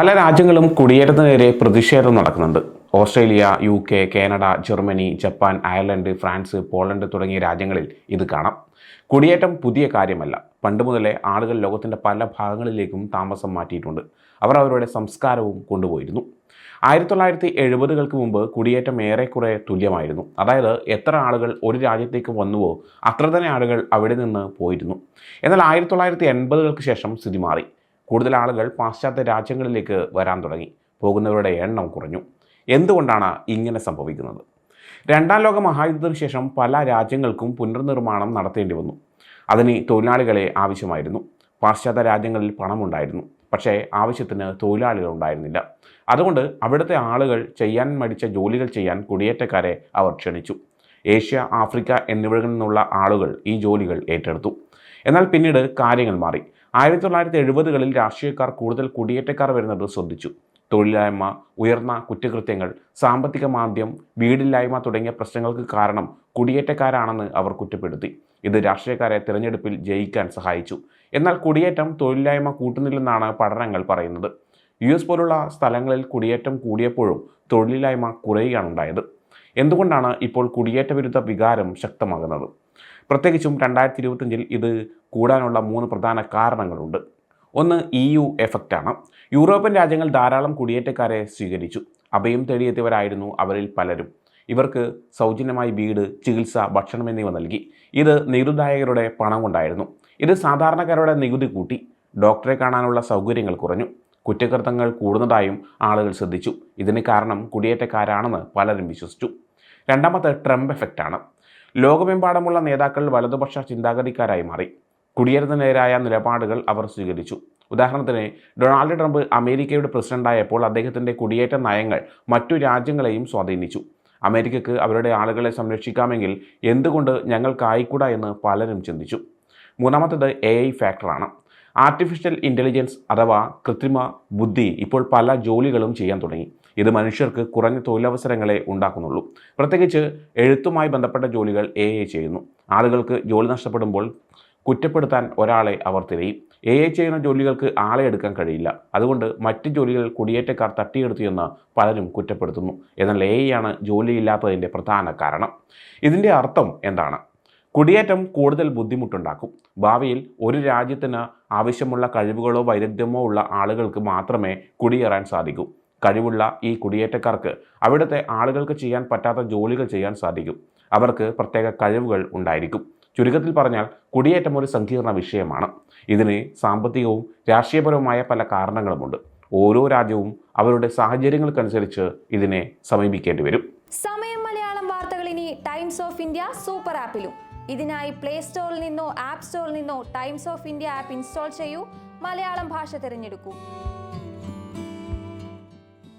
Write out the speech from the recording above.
പല രാജ്യങ്ങളും കുടിയേറ്റത്തിനെതിരെ പ്രതിഷേധം നടക്കുന്നുണ്ട്. Australia U K Canada Germany Japan Ireland France Poland തുടങ്ങിയ രാജ്യങ്ങളിൽ ഇത് കാണാം. കുടിയേറ്റം പുതിയ കാര്യമല്ല. പണ്ട് മുതലേ ആളുകൾ ലോകത്തിന്റെ പല ഭാഗങ്ങളിലേക്കും താമസം മാറ്റിയിട്ടുണ്ട്. അവർ അവരുടെ സംസ്കാരവും കൊണ്ടുപോയിരുന്നു. ആയിരത്തി തൊള്ളായിരത്തി എഴുപതുകൾക്ക് മുമ്പ് കുടിയേറ്റം ഏറെക്കുറെ തുല്യമായിരുന്നു. അതായത് എത്ര ആളുകൾ ഒരു രാജ്യത്തേക്ക് വന്നുവോ അത്ര തന്നെ ആളുകൾ അവിടെ നിന്ന് പോയിരുന്നു. എന്നാൽ ആയിരത്തി തൊള്ളായിരത്തി എൺപതുകൾക്ക് ശേഷം സ്ഥിതി മാറി. കൂടുതൽ ആളുകൾ പാശ്ചാത്യ രാജ്യങ്ങളിലേക്ക് വരാൻ തുടങ്ങി. പോകുന്നവരുടെ എണ്ണം കുറഞ്ഞു. എന്തുകൊണ്ടാണ് ഇങ്ങനെ സംഭവിക്കുന്നത്? രണ്ടാം ലോക മഹായുദ്ധത്തിന് ശേഷം പല രാജ്യങ്ങൾക്കും പുനർനിർമ്മാണം നടത്തേണ്ടി വന്നു. അതിന് തൊഴിലാളികളെ ആവശ്യമായിരുന്നു. പാശ്ചാത്യ രാജ്യങ്ങളിൽ പണമുണ്ടായിരുന്നു. പക്ഷേ ആവശ്യത്തിന് തൊഴിലാളികൾ ഉണ്ടായിരുന്നില്ല. അതുകൊണ്ട് അവിടുത്തെ ആളുകൾ ചെയ്യാൻ മടിച്ച ജോലികൾ ചെയ്യാൻ കുടിയേറ്റക്കാരെ അവർ ക്ഷണിച്ചു. ഏഷ്യ ആഫ്രിക്ക എന്നിവിടങ്ങളിൽ നിന്നുള്ള ആളുകൾ ഈ ജോലികൾ ഏറ്റെടുത്തു. എന്നാൽ പിന്നീട് കാര്യങ്ങൾ മാറി. ആയിരത്തി തൊള്ളായിരത്തി എഴുപതുകളിൽ രാഷ്ട്രീയക്കാർ കൂടുതൽ കുടിയേറ്റക്കാർ വരുന്നത് ശ്രദ്ധിച്ചു. തൊഴിലില്ലായ്മ ഉയർന്ന കുറ്റകൃത്യങ്ങൾ സാമ്പത്തിക മാന്ദ്യം വീടില്ലായ്മ തുടങ്ങിയ പ്രശ്നങ്ങൾക്ക് കാരണം കുടിയേറ്റക്കാരാണെന്ന് അവർ കുറ്റപ്പെടുത്തി. ഇത് രാഷ്ട്രീയക്കാരെ തിരഞ്ഞെടുപ്പിൽ ജയിക്കാൻ സഹായിച്ചു. എന്നാൽ കുടിയേറ്റം തൊഴിലില്ലായ്മ കൂട്ടുന്നില്ലെന്നാണ് പഠനങ്ങൾ പറയുന്നത്. യു എസ് പോലുള്ള സ്ഥലങ്ങളിൽ കുടിയേറ്റം കൂടിയപ്പോഴും തൊഴിലില്ലായ്മ കുറയുകയാണുണ്ടായത്. എന്തുകൊണ്ടാണ് ഇപ്പോൾ കുടിയേറ്റ വിരുദ്ധ വികാരം ശക്തമാകുന്നത്? പ്രത്യേകിച്ചും രണ്ടായിരത്തി ഇരുപത്തഞ്ചിൽ ഇത് കൂടാനുള്ള മൂന്ന് പ്രധാന കാരണങ്ങളുണ്ട്. ഒന്ന് ഇ യു എഫക്റ്റാണ് യൂറോപ്യൻ രാജ്യങ്ങൾ ധാരാളം കുടിയേറ്റക്കാരെ സ്വീകരിച്ചു. അഭയം തേടിയെത്തിയവരായിരുന്നു അവരിൽ പലരും. ഇവർക്ക് സൗജന്യമായി വീട് ചികിത്സ ഭക്ഷണം എന്നിവ നൽകി. ഇത് നികുതിദായകരുടെ പണം കൊണ്ടായിരുന്നു ഇത് സാധാരണക്കാരുടെ നികുതി കൂട്ടി. ഡോക്ടറെ കാണാനുള്ള സൗകര്യങ്ങൾ കുറഞ്ഞു. കുറ്റകൃത്യങ്ങൾ കൂടുന്നതായും ആളുകൾ ശ്രദ്ധിച്ചു. ഇതിന് കാരണം കുടിയേറ്റക്കാരാണെന്ന് പലരും വിശ്വസിച്ചു. രണ്ടാമത്തെ ട്രംപ് എഫക്റ്റാണ് ലോകമെമ്പാടുമുള്ള നേതാക്കൾ വലതുപക്ഷ ചിന്താഗതിക്കാരായി മാറി. കുടിയേറുന്നതിനെതിരായ നിലപാടുകൾ അവർ സ്വീകരിച്ചു. ഉദാഹരണത്തിന് ഡൊണാൾഡ് ട്രംപ് അമേരിക്കയുടെ പ്രസിഡന്റായപ്പോൾ അദ്ദേഹത്തിന്റെ കുടിയേറ്റ നയങ്ങൾ മറ്റു രാജ്യങ്ങളെയും സ്വാധീനിച്ചു. അമേരിക്കയ്ക്ക് അവരുടെ ആളുകളെ സംരക്ഷിക്കാമെങ്കിൽ എന്തുകൊണ്ട് ഞങ്ങൾക്കായിക്കൂടാ എന്ന് പലരും ചിന്തിച്ചു. മൂന്നാമത്തേത് എ ഐ ഫാക്ടറാണ്. ആർട്ടിഫിഷ്യൽ ഇന്റലിജൻസ് അഥവാ കൃത്രിമ ബുദ്ധി ഇപ്പോൾ പല ജോലികളും ചെയ്യാൻ തുടങ്ങി. ഇത് മനുഷ്യർക്ക് കുറഞ്ഞ തൊഴിലവസരങ്ങളെ ഉണ്ടാക്കുന്നുള്ളൂ. പ്രത്യേകിച്ച് എഴുത്തുമായി ബന്ധപ്പെട്ട ജോലികൾ എ ഐ ചെയ്യുന്നു. ആളുകൾക്ക് ജോലി നഷ്ടപ്പെടുമ്പോൾ കുറ്റപ്പെടുത്താൻ ഒരാളെ അവർ തിരയും. എ ഐ ചെയ്യുന്ന ജോലികൾക്ക് ആളെ എടുക്കാൻ കഴിയില്ല. അതുകൊണ്ട് മറ്റ് ജോലികൾ കുടിയേറ്റക്കാർ തട്ടിയെടുത്തു എന്ന് പലരും കുറ്റപ്പെടുത്തുന്നു. എന്നാൽ എ ആണ് ജോലിയില്ലാത്തതിന്റെ പ്രധാന കാരണം. ഇതിന്റെ അർത്ഥം എന്താണ്? കുടിയേറ്റം കൂടുതൽ ബുദ്ധിമുട്ടുണ്ടാക്കും. ഭാവിയിൽ ഒരു രാജ്യത്തിന് ആവശ്യമുള്ള കഴിവുകളോ വൈദഗ്ധ്യമോ ഉള്ള ആളുകൾക്ക് മാത്രമേ കുടിയേറാൻ സാധിക്കൂ. കഴിവുള്ള ഈ കുടിയേറ്റക്കാർക്ക് അവിടുത്തെ ആളുകൾക്ക് ചെയ്യാൻ പറ്റാത്ത ജോലികൾ ചെയ്യാൻ സാധിക്കും. അവർക്ക് പ്രത്യേക കഴിവുകൾ ഉണ്ടായിരിക്കും. ചുരുക്കത്തിൽ പറഞ്ഞാൽ കുടിയേറ്റം ഒരു സങ്കീർണ വിഷയമാണ്. ഇതിന് സാമ്പത്തികവും രാഷ്ട്രീയപരവുമായ പല കാരണങ്ങളുമുണ്ട്. ഓരോ രാജ്യവും അവരുടെ സാഹചര്യങ്ങൾക്കനുസരിച്ച് ഇതിനെ സമീപിക്കേണ്ടി വരും. സമയം മലയാളം വാർത്തകൾ ഇനി ടൈംസ് ഓഫ് ഇന്ത്യ സൂപ്പർ ആപ്പിലും. ഇതിനായി പ്ലേ സ്റ്റോറിൽ നിന്നോ ആപ്പ് സ്റ്റോറിൽ നിന്നോ Times of India app install ചെയ്യൂ. മലയാളം ഭാഷ തിരഞ്ഞെടുക്കൂ.